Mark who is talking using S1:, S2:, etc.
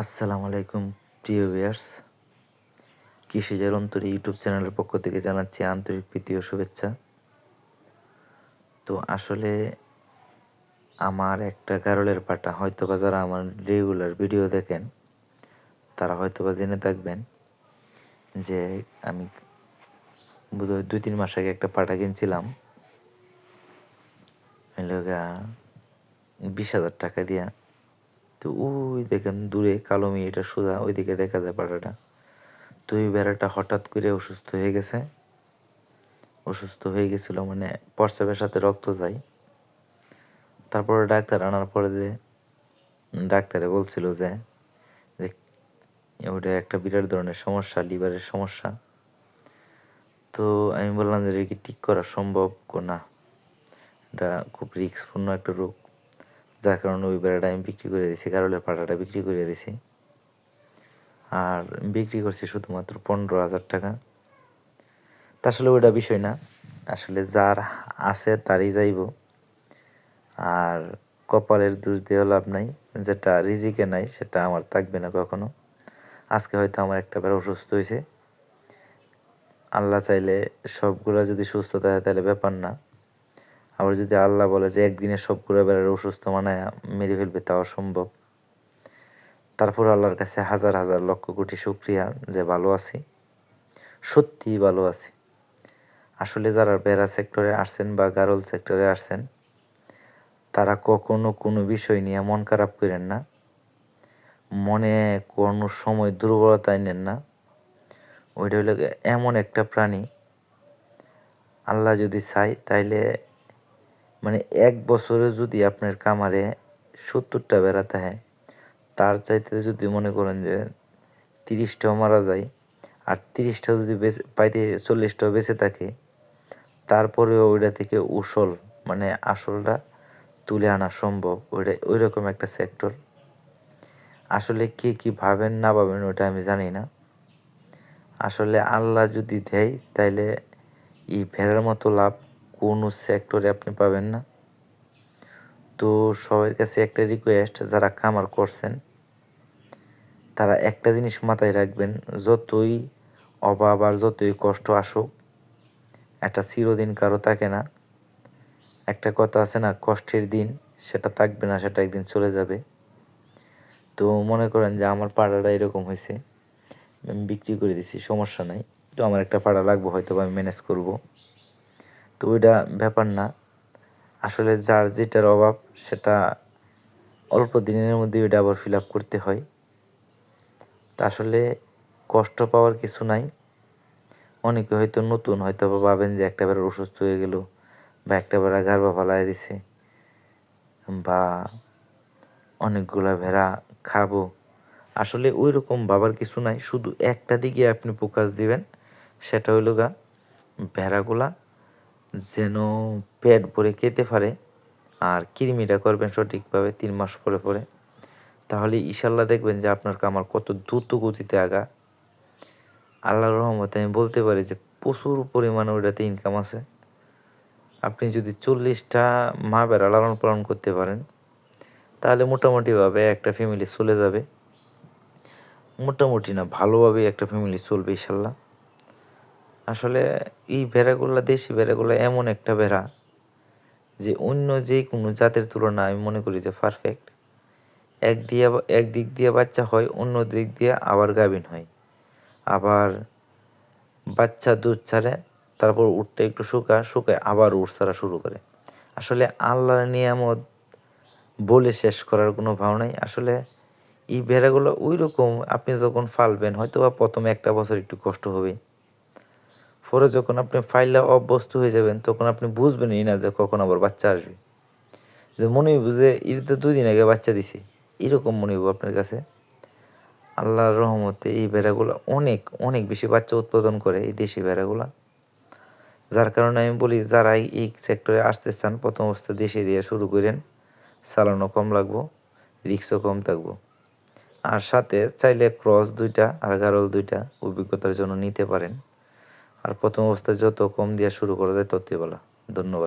S1: আসসালামু আলাইকুম, প্রিয় ভিয়ার্স কৃষিজার অন্তর ইউটিউব চ্যানেলের পক্ষ থেকে জানাচ্ছি আন্তরিক প্রীতি ও শুভেচ্ছা। তো আসলে আমার একটা গারলের পাটা হয়তো বা যারা আমার রেগুলার ভিডিও দেখেন, তারা হয়তো বা জেনে থাকবেন যে আমি দুই তিন মাস আগে একটা পাটা কিনছিলাম। বিশ হাজার টাকা দিয়া তো ওই দেখেন দূরে কালো মেয়েটা সোজা ওইদিকে দেখা যায় পাড়াটা তো ওই বেড়াটা হঠাৎ করে অসুস্থ হয়ে গেছে। অসুস্থ হয়ে গেছিল মানে প্রস্রাবের সাথে রক্ত যায়। তারপরে ডাক্তার আনার পরে যে ডাক্তারে বলছিল যে ওটা একটা বিরাট ধরনের সমস্যা, লিভারের সমস্যা। তো আমি বললাম যে কি ঠিক করা সম্ভব না? এটা খুব রিস্কপূর্ণ একটা রোগ। যার কারণে ওই বেড়াটা আমি বিক্রি করে দিয়েছি কারোলের পাটাটা বিক্রি করে দিয়েছি। আর বিক্রি করছি শুধুমাত্র পনেরো হাজার টাকা। তা আসলে ওইটা বিষয় না। আসলে যার আছে তারই যাইব। আর কপালের দোষ দিয়ে লাভ নাই, যেটা রিজিকে নাই সেটা আমার থাকবে না কখনো। আজকে হয়তো আমার একটা বেড়া অসুস্থ হয়েছে। আল্লাহ চাইলে সবগুলো যদি সুস্থ থাকে তাহলে ব্যাপার না। আবার যদি আল্লাহ বলে যে একদিনে সব ঘুরে বেড়ার অসুস্থ মানায় মেরে ফেলবে, তাও সম্ভব তারপর আল্লাহর কাছে হাজার হাজার লক্ষ কোটি শুক্রিয়া যে ভালো আছি, সত্যিই ভালো আছি। আসলে যারা বেড়া সেক্টরে আসছেন বা গারল সেক্টরে আসছেন, তারা কখনো কোনো বিষয় নিয়ে মন খারাপ করেন না, মনে কোনো সময় দুর্বলতা নেন না। ওইটা হলো এমন একটা প্রাণী, আল্লাহ যদি চাই তাইলে মানে এক বছরে যদি আপনার কামারে সত্তরটা বেড়াতে হয় তার চাইতে যদি মনে করেন যে তিরিশটাও মারা যায় আর তিরিশটা যদি বেঁচে, পাইতে চল্লিশটাও বেঁচে থাকে, তারপরেও ওইটা থেকে উসল মানে আসলটা তুলে আনা সম্ভব। ওইটা ওই রকম একটা সেক্টর আসলে কে কী ভাবেন, না ভাবেন ওটা আমি জানি না। আসলে আল্লাহ যদি দেয়, তাইলে এই ভেড়ার মতো লাভ কোনো সেক্টরে আপনি পাবেন না। তো সবার কাছে একটা রিকোয়েস্ট যারা কামার করছেন, তারা একটা জিনিস মাথায় রাখবেন, যতই অভাব আর যতই কষ্ট আসুক, একটা চিরদিন কারও থাকে না। একটা কথা আছে না, কষ্টের দিন, সেটা থাকবে না, সেটা একদিন চলে যাবে। তো মনে করেন যে আমার পাড়াটা এরকম হয়েছে, আমি বিক্রি করে দিছি, সমস্যা নাই। তো আমার একটা পাড়া লাগবো হয়তো আমি ম্যানেজ করব। তো ওইটা ব্যাপার না। আসলে যার যেটার অভাব, সেটা অল্প দিনের মধ্যে ওইটা আবার ফিল আপ করতে হয়। তা আসলে কষ্ট পাওয়ার কিছু নাই। অনেকে হয়তো নতুন হয়তো বা ভাবেন যে একটা বেড়া অসুস্থ হয়ে গেল বা একটা বেড়া গার্বা ফালাই দিছে বা অনেকগুলা ভেড়া খাব। আসলে ওই রকম ভাবার কিছু নাই। শুধু একটা দিকে আপনি ফোকাস দিবেন, সেটা হইল গা ভেড়াগুলা যেন পেট ভরে খেতে পারে আর কৃমিটা করবেন সঠিকভাবে তিন মাস পরে পরে। তাহলে ইশাল্লাহ দেখবেন যে আপনার কামার কত দ্রুত গতিতে আগা আল্লাহর রহমতে আমি বলতে পারি যে প্রচুর পরিমাণে ওইটাতে ইনকাম আছে। আপনি যদি চল্লিশটা মা বেড়া লালন পালন করতে পারেন, তাহলে মোটামুটিভাবে একটা ফ্যামিলি চলে যাবে। মোটামুটি না, ভালোভাবেই একটা ফ্যামিলি চলবে ইশাল্লাহ আসলে এই ভেড়াগুলো, দেশি ভেড়াগুলো এমন একটা ভেড়া যে অন্য যে কোনো জাতের তুলনায় আমি মনে করি যে পারফেক্ট এক দিয়ে এক দিক দিয়ে বাচ্চা হয়, অন্য দিক দিয়ে আবার গাভিন হয়। আবার বাচ্চা দুধ ছাড়ে, তারপর উঠতে একটু শুকায় শুকায় আবার উঠ ছাড়া শুরু করে। আসলে আল্লাহর নিয়ামত বলে শেষ করার কোনো ভাব নাই। আসলে এই ভেড়াগুলো ওই রকম আপনি যখন ফালবেন হয়তো বা প্রথমে একটা বছর একটু কষ্ট হবে। পরে যখন আপনি ফাইলটা অভ্যস্ত হয়ে যাবেন, তখন আপনি বুঝবেনই না যে কখন আবার বাচ্চা আসবে। যে মনে হইব যে ইরিতে দুই দিন আগে বাচ্চা দিছি, এরকম মনে হইব আপনার কাছে? আল্লাহর রহমতে এই ভেড়াগুলো অনেক অনেক বেশি বাচ্চা উৎপাদন করে এই দেশি ভেড়াগুলো। যার কারণে আমি বলি যারা এই সেক্টরে আসতে চান, প্রথম অবস্থা দেশে দিয়ে শুরু করেন। চালানো কম লাগবো রিক্সও কম থাকব। আর সাথে চাইলে ক্রস দুইটা, আর গারল দুইটা অভিজ্ঞতার জন্য নিতে পারেন। আর প্রথম অবস্থায় যত কম দিয়ে শুরু করা যায় ততই বলা ধন্যবাদ।